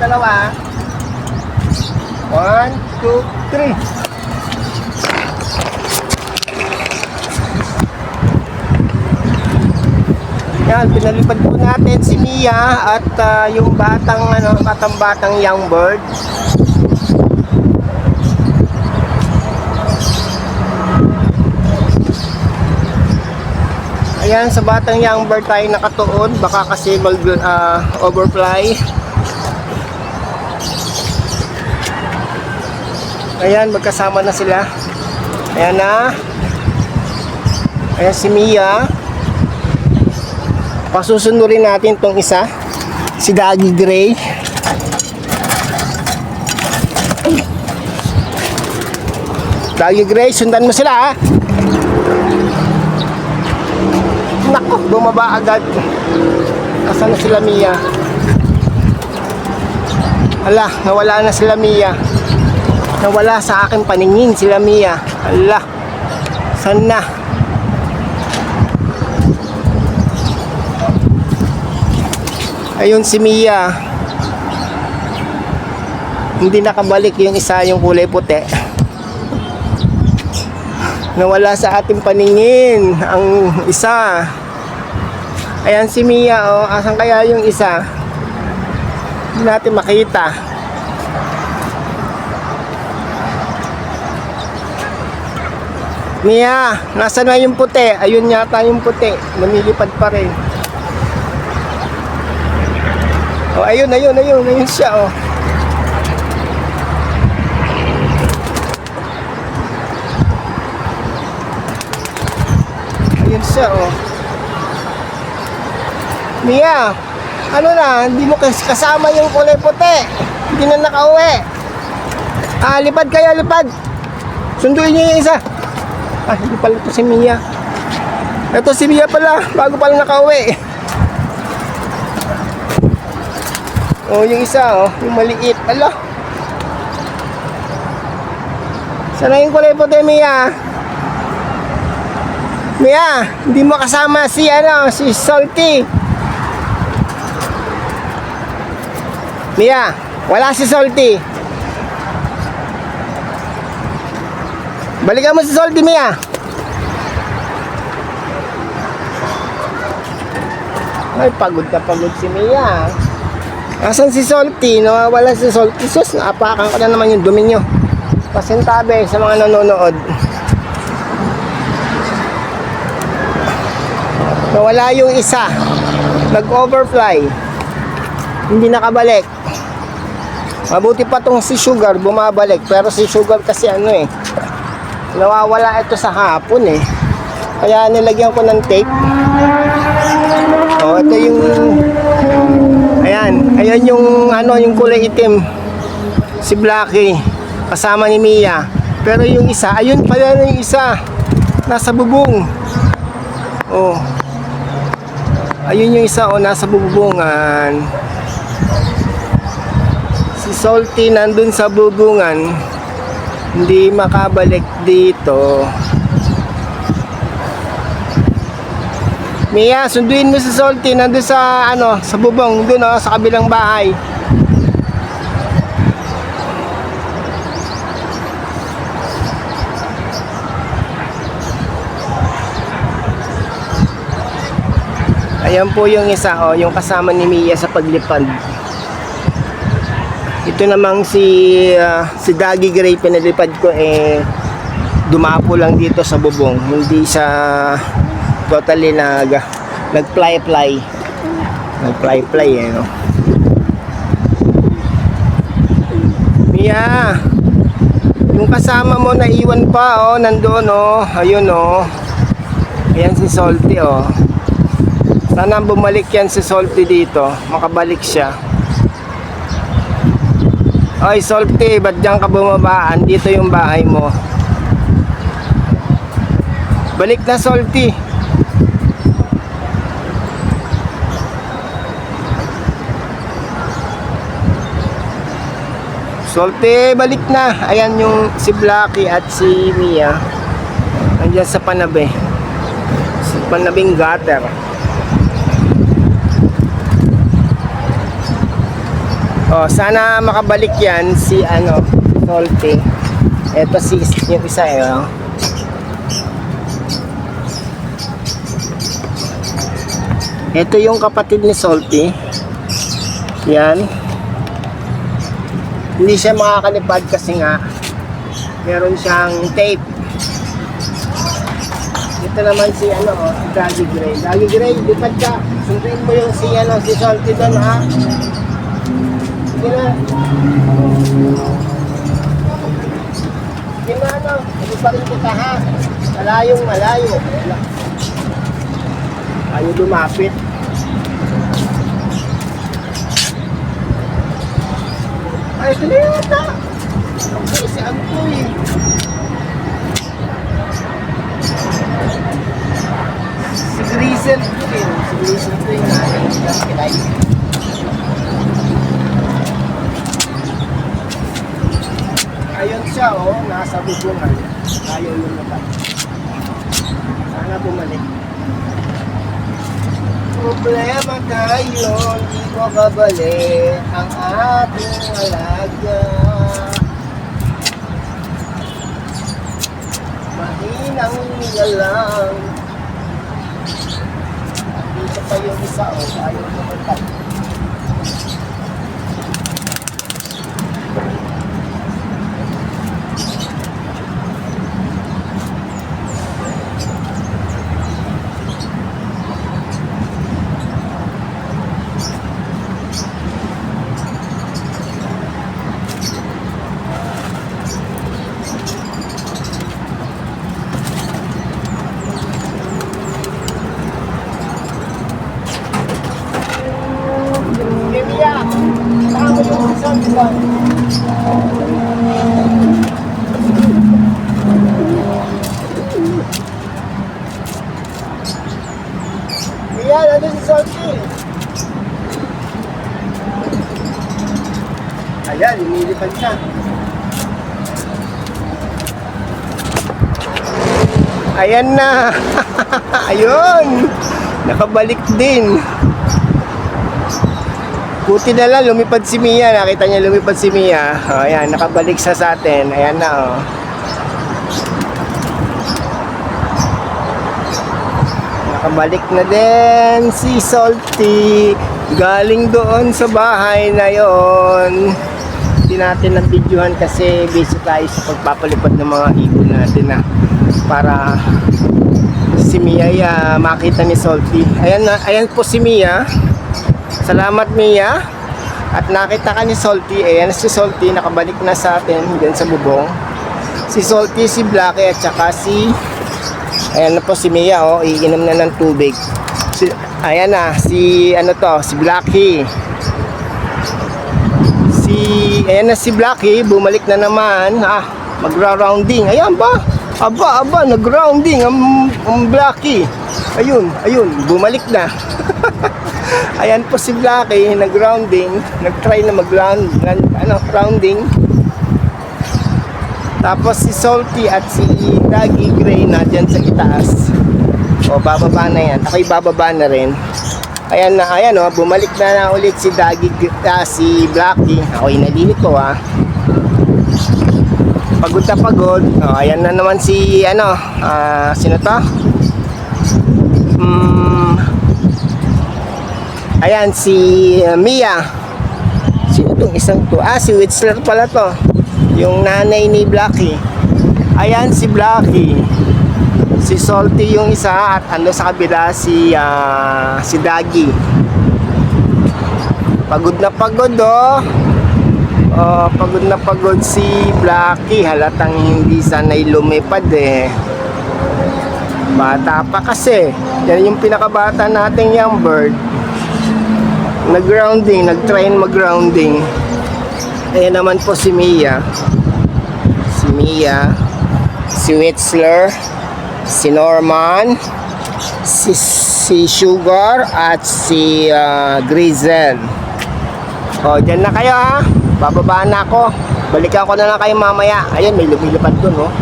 dalawa. One, two, three. Yan, pinalipad po natin si Mia at ah, yung batang ano, batang batang young bird. Ayan, sa batang young bird tayo nakatuon, baka kasi mag ah, overfly. Ayan, magkasama na sila. Ayan na. Ayan si Mia. Pasusunurin natin tong isa. Si Dagi Gray. Dagi Gray, sundan mo sila ha. Nako, bumaba agad. Asan na sila Mia? Ala, nawala na sila Mia. Nawala sa aking paningin sila Mia. Ala, saan na? Ayun si Mia. Hindi nakabalik yung isa yung kulay puti. Nawala sa ating paningin ang isa. Ayan si Mia oh. Asan kaya yung isa? Hindi natin makita. Mia, nasa na yung puti? Ayun yata yung puti. Lumilipad pa rin. Oh, ayun, ayun, ayun, ayun siya, oh. Ayun siya, oh. Mia, ano na, hindi mo kas- kasama yung kulay puti. Hindi na nakauwi. Ah, lipad kayo, lipad. Sunduin niyo yung isa. Ah, hindi pala ito si Mia. Ito si Mia pala, bago pala nakauwi. Oh, yung isa, oh, yung maliit. Ala. Sana yung kulay puti, Mia. Mia, hindi mo kasama si ano, si Salty. Mia, wala si Salty. Balikan mo si Salty, Mia. Ay, pagod na pagod si Mia. Asan si Salty? Nawawala si Salty. Sus, naapakan ko na naman yung dumi nyo. Pasintabi sa mga nanonood. Nawala yung isa. Nag-overfly. Hindi nakabalik. Mabuti pa tong si Sugar bumabalik. Pero si Sugar kasi ano eh. Nawawala ito sa hapon eh. Kaya nilagyan ko ng tape. Oh, ito yung Ayan, ayan yung ano, yung kulay itim. Si Blackie kasama ni Mia. Pero yung isa, ayun pala yung isa. Nasa bubong. Oh. Ayun yung isa oh, nasa bubungan. Si Salty nandun sa bubungan. Hindi makabalik dito. Mia, sunduin mo si Salty nandun sa ano, sa bubong doon oh, sa kabilang bahay. Ayan po yung isa oh, yung kasama ni Mia sa paglipad. Ito namang si ah, si Dagi Gray pinalipad ko eh dumapo lang dito sa bubong, hindi sa totally nag nag-fly fly. Nag-fly fly eh no. Mia, yung kasama mo na iwan pa oh, nandoon oh. Ayun oh. Ayan si Salty oh. Sana bumalik yan si Salty dito. Makabalik siya. Oy, Salty, ba't diyan ka bumaba? Andito yung bahay mo. Balik na, Salty. Salty, balik na. Ayan yung si Blacky at si Mia. Andiyan sa panabi. Sa panabing gutter. Oh, sana makabalik yan si ano, Salty. Ito si yung isa eh. Oh. Ito yung kapatid ni Salty. Yan. Hindi siya makakalipad kasi nga meron siyang tape. Ito naman si ano, oh, si Dagi Gray. Dagi Gray, lipad ka. Sunduin mo yung si ano, si Salty doon ha. Sige na ano, hindi pa rin kita ha. Malayong malayo. Ayaw lumapit. Ay, ito na yata. Okay, si eh. Si Grisel. Si Grisel ko yung nanay niya. Kilay. Ayun siya oh, nasa bubungan. Ayaw yung naman. Sana bumalik. Problema tayo, hindi ko kabalik ang ating alaga. Mahinang nilalang. Dito pa yung isa oh, ayaw naman Mia, nandun si Salty. Ayan, lumilipad siya. Ayan na. Ayun. Nakabalik din. Buti na lang, lumipad si Mia. Nakita niya lumipad si Mia. O, ayan, nakabalik sa sa atin. Ayan na, oh. Nakabalik na din si Salty. Galing doon sa bahay na yon. Hindi natin nabidyohan kasi busy tayo sa pagpapalipad ng mga ibon natin na para si Mia ya, makita ni Salty. Ayan, na, ayan po si Mia. Salamat Mia. At nakita ka ni Salty, ayan si Salty, nakabalik na sa atin dyan sa bubong. Si Salty, si Blackie at saka si Ayan na po si Mia oh, iinom na ng tubig. Si, ayan na, si ano to, si Blackie. Si ayan na si Blackie, bumalik na naman. Ah, magra-rounding. Ayan ba? Aba, aba, nag-rounding ang, ang Blackie. Ayun, ayun, bumalik na. Ayan po si Blackie, nag-rounding, nag-try na mag-round, ano, rounding. Tapos si Salty at si Dagi Gray na dyan sa itaas. O, bababa na yan. Ako'y bababa na rin. Ayan na, ayan o, bumalik na na ulit si Dagi, ah, si Blackie. Ako'y nalilito ah. Pagod na pagod. O, ayan na naman si, ano, ah, sino to? Ayan, si uh, Mia. Sino tong isang to? Ah, si Witzler pala to. Yung nanay ni Blackie. Ayan si Blackie. Si Salty yung isa at ano sa kabila si ah, si Dagi. Pagod na pagod oh. Oh, pagod na pagod si Blackie. Halatang hindi sanay lumipad eh. Bata pa kasi. Yan yung pinakabata nating young bird. Nag-grounding, nag-train mag-grounding. Ayan naman po si Mia. Si Mia. Si Witzler. Si Norman. Si, si Sugar. At si ah, Grizel. O, dyan na kayo ha. Bababa na ako. Balikan ko na lang kayo mamaya. Ayun, may lumilipad dun oh.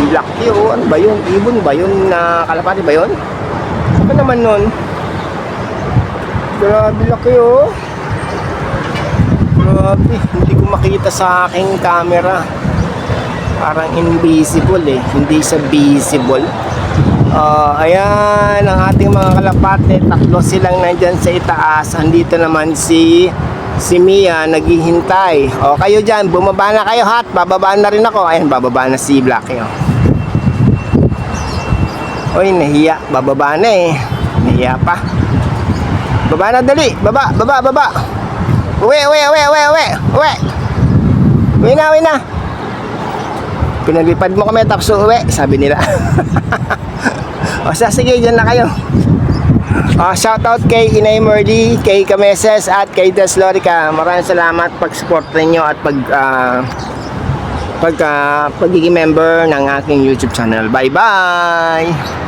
Ang laki oh. Ano ba yun? Ibon ba yun? na kalapati ba yun? Ano naman nun? Grabe laki oh. Grabe, hindi ko makita sa aking camera. Parang invisible eh, hindi sa visible. Ah, ayan ang ating mga kalapate, tatlo silang nandyan sa itaas. Andito naman si si Mia naghihintay. O kayo dyan, bumaba na kayo hat, bababa na rin ako. Ayan, bababa na si Blacky. Oh. Uy, nahiya, bababa na eh. Nahiya pa. Baba na dali, baba, baba, baba. Uwi, uwi, uwi, uwi, uwi, uwi. Uwi na, uwi na. Pinalipad mo kami tapos uwi, sabi nila. o siya, sige, dyan na kayo. Uh, shoutout kay Inay Merly, kay Kameses at kay Des Lorica. Maraming salamat pag-support ninyo at pag ah, pag ah, pagiging member ng aking YouTube channel. Bye-bye!